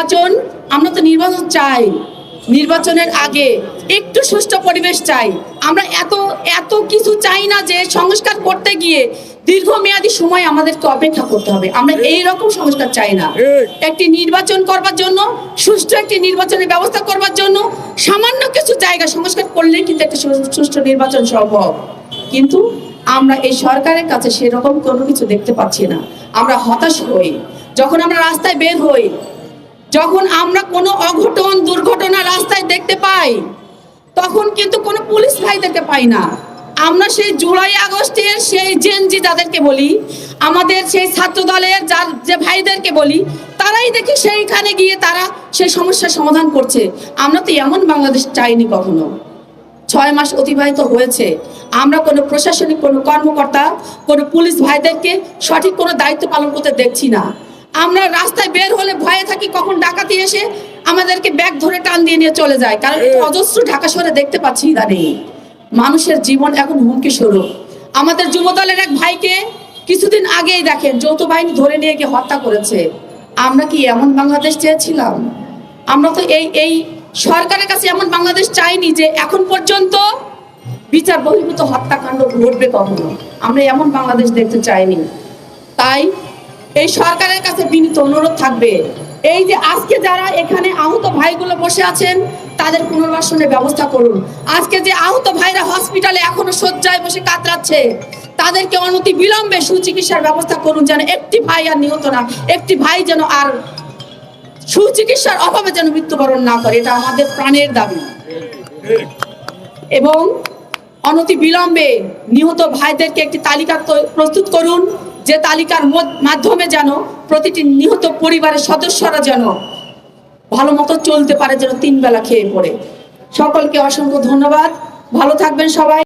নির্বাচন আমরা তো নির্বাচন চাই। নির্বাচনের আগে একটু সুষ্ঠু পরিবেশ চাই। আমরা এত এত কিছু চাই না যে সংস্কার করতে গিয়ে দীর্ঘমেয়াদী সময় আমাদেরকে অপেক্ষা করতে হবে। আমরা এই রকম সংস্কার চাই না। একটি নির্বাচন করবার জন্য সুষ্ঠু একটি নির্বাচনের ব্যবস্থা করবার জন্য সামান্য কিছু জায়গা সংস্কার করলে কিন্তু একটা সুষ্ঠু নির্বাচন সম্ভব। কিন্তু আমরা এই সরকারের কাছে সেরকম কোনো কিছু দেখতে পাচ্ছি না। আমরা হতাশ হই। যখন আমরা রাস্তায় বের হই যখন আমরা কোনো অঘটন, দুর্ঘটনা রাস্তায় দেখতে পাই, তখন কিন্তু কোনো পুলিশ ভাইদেরকে পাই না। আমরা সেই জুলাই আগস্টের সেই জেনজি যাদেরকে বলি, আমাদের সেই ছাত্র দলের যার যে ভাইদেরকে বলি, তারাই দেখি সেইখানে গিয়ে তারা সেই সমস্যার সমাধান করছে। আমরা তো এমন বাংলাদেশ চাইনি কখনো। ছয় মাস অতিবাহিত হয়েছে। আমরা কোনো প্রশাসনিক, কোনো কর্মকর্তা, কোনো পুলিশ ভাইদেরকে সঠিক কোনো দায়িত্ব পালন করতে দেখছি না। আমরা রাস্তায় বের হলে ভয়ে থাকি কখন ডাকাতি এসে আমাদেরকে ব্যাগ ধরে টান দিয়ে নিয়ে চলে যায়? কারণ অজস্র ঢাকা শহরে দেখতে পাচ্ছি ইদানিং। মানুষের জীবন এখন হুমকি স্বরূপ। আমাদের যুবদলের এক ভাইকে কিছুদিন আগেই দেখেন যৌথ বাহিনী ধরে নিয়ে গিয়ে হত্যা করেছে। আমরা কি এমন বাংলাদেশ চেয়েছিলাম? আমরা তো এই এই সরকারের কাছে এমন বাংলাদেশ চাইনি যে এখন পর্যন্ত বিচার বহির্ভূত হত্যাকাণ্ড ঘটবে কখনো। আমরা এমন বাংলাদেশ দেখতে চাইনি। তাই এই সরকারের কাছে বিনীত অনুরোধ থাকবে এই যে আজকে যারা এখানে আহত ভাইগুলো বসে আছেন, তাদের পুনর্বাসনের ব্যবস্থা করুন। আজকে যে আহত ভাইরা হসপিটালে এখনও শয্যায় বসে কাতরাচ্ছে, তাদেরকে অনতি বিলম্বে সুচিকিৎসার ব্যবস্থা করুন যেন একটি ভাই আর নিহত না, একটি ভাই যেন আর সুচিকিৎসার অভাবে যেন মৃত্যুবরণ না করে। এটা আমাদের প্রাণের দাবি। এবং অনতি বিলম্বে নিহত ভাইদেরকে একটি তালিকা প্রস্তুত করুন, যে তালিকার মাধ্যমে যেন প্রতিটি নিহত পরিবারের সদস্যরা যেন ভালো মতো চলতে পারে, যেন তিন বেলা খেয়ে পড়ে। সকলকে অসংখ্য ধন্যবাদ। ভালো থাকবেন সবাই।